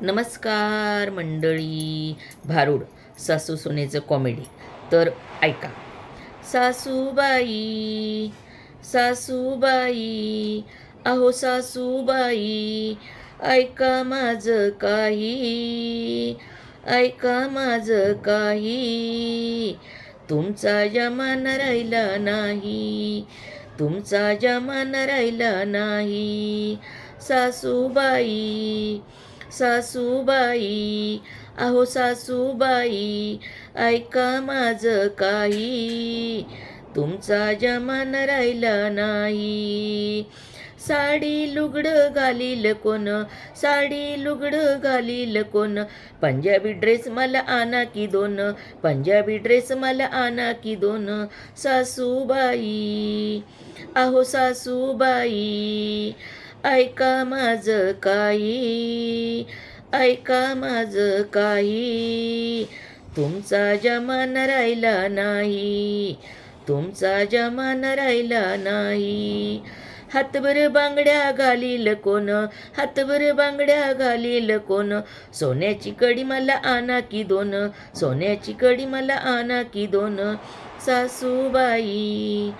नमस्कार मंडळी. भारूड सासू सुनेचं कॉमेडी तर ऐका. सासूबाई सासूबाई अहो सासूबाई ऐका माझं काही. ऐका माझं काही. तुमचा जमान राहिला नाही. तुमचा जमान राहिला नाही. सासूबाई सासूबाई. अहो सासूबाई ऐका माझं काही. तुमचा जमाना राहिला नाही. साडी लुगडं घालील कोण? साडी लुगडं घालील कोण? पंजाबी ड्रेस मला आणा की दोन? पंजाबी ड्रेस मला आणा की दोन? सासूबाई अहो सासूबाई ऐका माझं काही ऐका माझं काही. तुमचा जमाना राहिला नाही तुमचा जमाना राहिला नाही. हातभर बांगड्या घालील कोण हातभर बांगड्या घालील कोण? सोन्याची कडी मला आणा की दोन सोन्याची कडी मला आणा की दोन. सासूबाई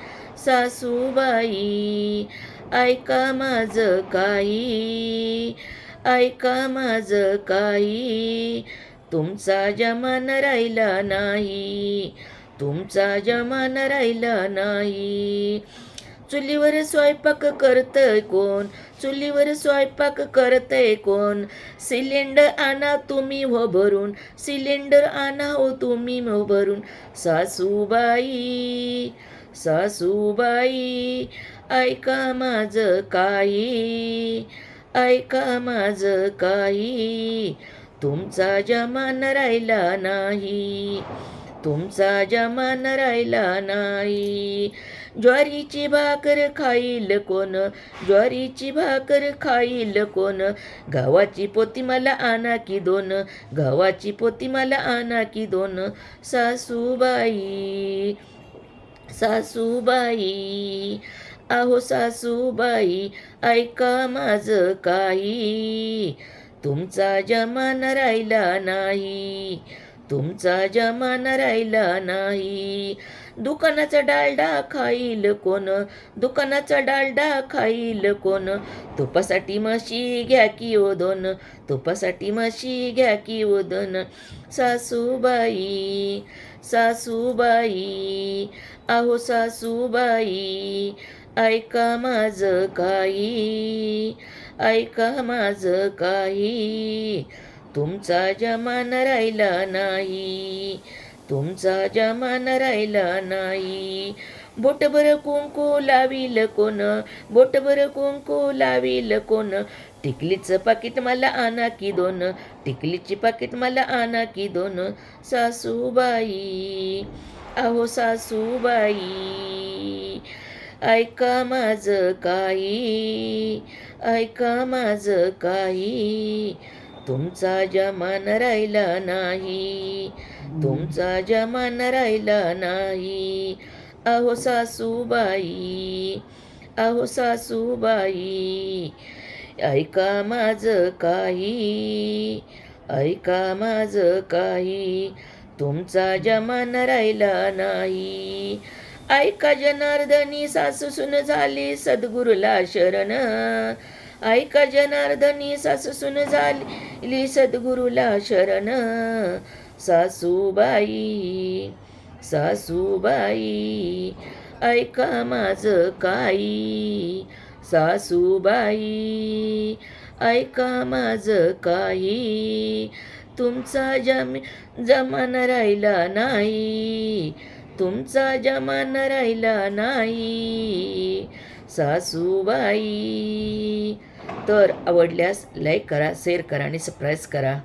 सासूबाई ऐका माझं काही ऐका माझं काही. तुमचा जमान राहिला नाही तुमचा जमाना राहिला नाही. चुलीवर स्वयंपाक करतय कोण? चुलीवर स्वयंपाक करतय कोण? सिलेंडर आणा तुम्ही हो भरून. सिलेंडर आणा हो तुम्ही हो भरून. सासूबाई सासूबाई ऐका माझं काही. ऐका माझं काही. तुमचा जमाना राहिला नाही. तुमचा जमान राहिला नाही. ज्वारीची भाकर खाईल कोण? ज्वारीची भाकर खाईल कोण? गव्हाची पोती मला आणा की दोन. गव्हाची पोती मला आणा की दोन. सासूबाई सासूबाई अहो सासूबाई ऐका माझं काही. तुमचा जमान राहिला नाही. तुमचा जमाना राहिला नाही. दुकानाचा डालडा खाईल कोण? दुकानाचा डालडा खाईल कोण? तुपासाठी म्हशी घ्या की ओ दोन तुपासाठी म्हशी घ्या की ओ दोन सासूबाई सासूबाई अहो सासूबाई ऐका माझं काही ऐका माझं काही. तुमचा जमान राहिला नाही. तुमचा जमान राहिला नाही. बोटभर कुंकू लावील कोण? बोटभर कुंकू लावील कोण? टिकलीचं पाकिट मला आणा की दोन. टिकलीची पाकिट मला आणा की दोन. सासूबाई अहो सासूबाई ऐका माझं काही ऐका माझं काही. तुमचा जमान राहिला नाही. तुमचा जमान राहिला नाही. अहो सासूबाई अहो सासूबाई ऐका माझं काही ऐका माझं काही. तुमचा जमान राहिला नाही. ऐका जनार्दनी सासूसून झाली सद्गुरुला शरण. ऐका जनार्दनी सासू झाली सद्गुरुला शरण. सासूबाई सासूबाई ऐका माझं काही. सासूबाई ऐका माझं काही. तुमचा जम जमाना राहिला नाही. तुमचा जमाना राहिला नाही. सासूबाई. तर आवडल्यास लाईक करा शेअर करा आणि सबस्क्राईब करा.